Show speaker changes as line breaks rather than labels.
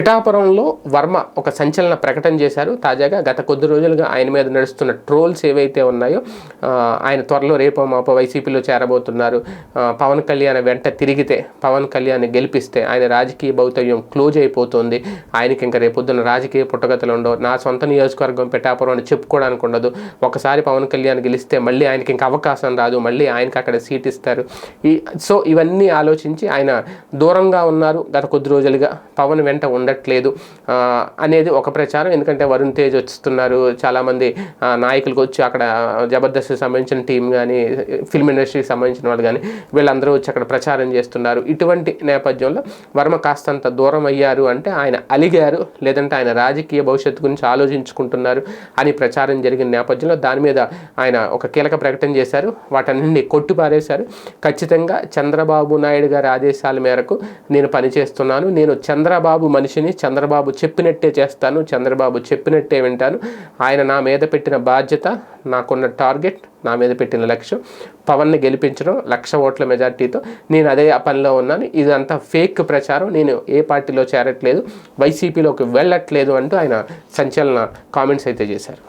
పిఠాపురంలో వర్మ ఒక సంచలన ప్రకటన చేశారు. తాజాగా గత కొద్ది రోజులుగా ఆయన మీద నడుస్తున్న ట్రోల్స్ ఏవైతే ఉన్నాయో ఆయన త్వరలో రేపో మాపో వైసీపీలో చేరబోతున్నారు. పవన్ కళ్యాణ్ వెంట తిరిగితే పవన్ కళ్యాణ్ గెలిపిస్తే ఆయన రాజకీయ భౌతవ్యం క్లోజ్ అయిపోతుంది. ఆయనకి ఇంకా రేపొద్దున రాజకీయ పుట్టగతులు ఉండవు. నా సొంత నియోజకవర్గం పిఠాపురం అని చెప్పుకోవడానికి ఉండదు. ఒకసారి పవన్ కళ్యాణ్ గెలిస్తే మళ్ళీ ఆయనకి ఇంకా అవకాశం రాదు. మళ్ళీ ఆయనకి అక్కడ సీట్ ఇస్తారు. ఈ సో ఇవన్నీ ఆలోచించి ఆయన దూరంగా ఉన్నారు. గత కొద్ది రోజులుగా పవన్ వెంట ఉండట్లేదు. అనేది ఒక ప్రచారం. ఎందుకంటే వరుణ్ తేజ్ వస్తున్నారు. చాలామంది నాయకులకు వచ్చి అక్కడ జబర్దస్త్ సంబంధించిన టీం కానీ ఫిల్మ్ ఇండస్ట్రీకి సంబంధించిన వాళ్ళు కానీ వీళ్ళందరూ వచ్చి అక్కడ ప్రచారం చేస్తున్నారు. ఇటువంటి నేపథ్యంలో వర్మ కాస్తంత దూరం అయ్యారు అంటే ఆయన అలిగారు. లేదంటే ఆయన రాజకీయ భవిష్యత్తు గురించి ఆలోచించుకుంటున్నారు అని ప్రచారం జరిగిన నేపథ్యంలో దాని మీద ఆయన ఒక కీలక ప్రకటన చేశారు. వాటన్నింటినీ కొట్టిపారేశారు. ఖచ్చితంగా చంద్రబాబు నాయుడు గారి ఆదేశాల మేరకు నేను పనిచేస్తున్నాను. నేను చంద్రబాబు మనిషి మనిషిని చంద్రబాబు చెప్పినట్టే చేస్తాను చంద్రబాబు చెప్పినట్టే వింటాను. ఆయన నా మీద పెట్టిన బాధ్యత నాకున్న టార్గెట్ నా మీద పెట్టిన లక్ష్యం పవన్ని గెలిపించడం లక్ష ఓట్ల మెజార్టీతో నేను అదే ఆ పనిలో ఉన్నాను. ఇదంతా ఫేక్ ప్రచారం. నేను ఏ పార్టీలో చేరట్లేదు వైసీపీలోకి వెళ్ళట్లేదు అంటూ ఆయన సంచలన కామెంట్స్ అయితే చేశారు.